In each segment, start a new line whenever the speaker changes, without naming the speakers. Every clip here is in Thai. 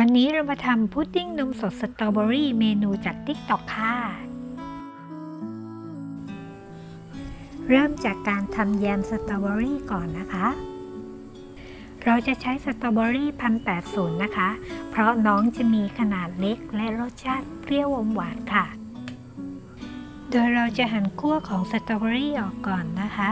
วันนี้เรามาทำพุดดิ้งนมสดสตรอเบอรี่เมนูจากติ๊กต็อกค่ะ เริ่มจากการทำแยมสตรอเบอรี่ก่อนนะคะ เราจะใช้สตรอเบอรี่พันแปดศูนย์นะคะ เพราะน้องจะมีขนาดเล็กและรสชาติเปรี้ยวอมหวานค่ะ โดยเราจะหั่นขั้วของสตรอเบอรี่ออกก่อนนะคะ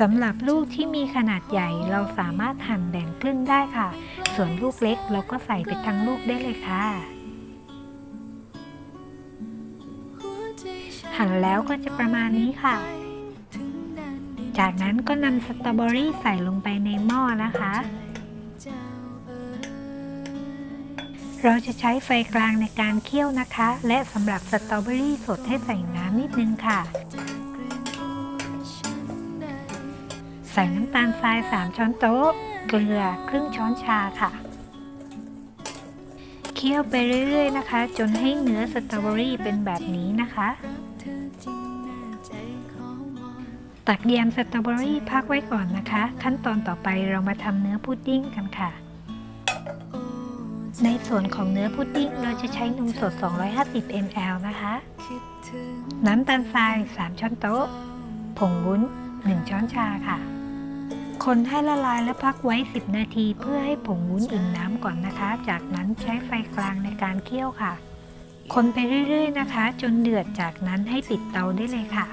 สำหรับลูกที่มีขนาดใหญ่เราสามารถหั่นแบ่งครึ่งได้ค่ะ ส่วนลูกเล็กเราก็ใส่ไปทั้งลูกได้เลยค่ะ หั่นแล้วก็จะประมาณนี้ค่ะ จากนั้นก็นำสตรอเบอรี่ใส่ลงไปในหม้อนะคะ เราจะใช้ไฟกลางในการเคี่ยวนะคะ และสำหรับสตรอเบอรี่สดให้ใส่น้ำนิดนึงค่ะ ใส่น้ำตาลทราย 3 ช้อนโต๊ะ เกลือครึ่งช้อนชาค่ะ เคี่ยวไปเรื่อยๆนะคะ จนให้เนื้อสตรอเบอรี่เป็นแบบนี้นะคะ ตักแยมสตรอเบอรี่พักไว้ก่อนนะคะ ขั้นตอนต่อไปเรามาทำเนื้อพุดดิ้งกันค่ะ ในส่วนของเนื้อพุดดิ้งเราจะใช้นมสด 250 ml นะคะ น้ำตาลทราย 3 ช้อนโต๊ะ ผงวุ้น 1 ช้อนชาค่ะ คนให้ละลายและพักไว้ 10 นาทีเพื่อให้ผงวุ้นอิ่มน้ำก่อนนะคะ จากนั้นใช้ไฟกลางในการเคี่ยวค่ะ คนไปเรื่อยๆนะคะ จนเดือดจากนั้นให้ปิดเตาได้เลยค่ะ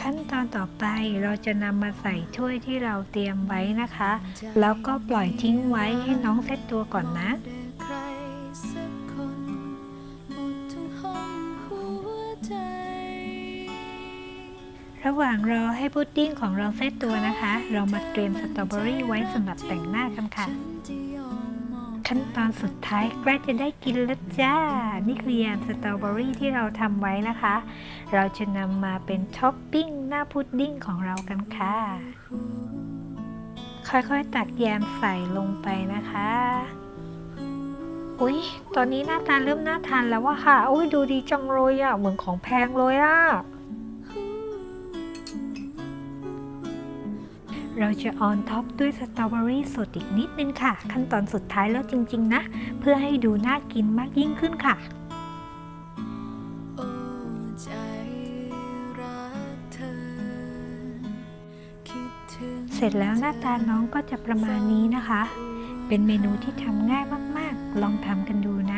ขั้นตอนต่อไปเราจะนำมาใส่ถ้วยที่เราเตรียมไว้นะคะ แล้วก็ปล่อยทิ้งไว้ให้น้องเซตตัวก่อนนะ ระหว่างรอให้พุดดิ้งของเราเซตตัวนะคะ เรามาเตรียมสตรอเบอรี่ไว้สำหรับแต่งหน้ากันค่ะ ขั้นตอนสุดท้ายใกล้จะได้กินแล้วจ้า นี่คือแยมสตรอเบอรี่ที่เราทำไว้นะคะ เราจะนำมาเป็นท็อปปิ้งหน้าพุดดิ้งของเรากันค่ะ ค่อยๆตักแยมใส่ลงไปนะคะอุ๊ยตอนนี้หน้าตาเริ่มน่าทานแล้วว่ะค่ะ อุ๊ยดูดีจังเลยอะ เหมือนของแพงเลยอะ เราจะออนท็อปด้วยสตรอเบอรี่สดอีกนิดนึงค่ะ ขั้นตอนสุดท้ายแล้วจริง ๆ นะ เพื่อให้ดูน่ากินมากยิ่งขึ้นค่ะเสร็จแล้วหน้าตาน้องก็จะประมาณนี้นะคะ เป็นเมนูที่ทำง่ายมาก ๆ ลองทำกันดูนะ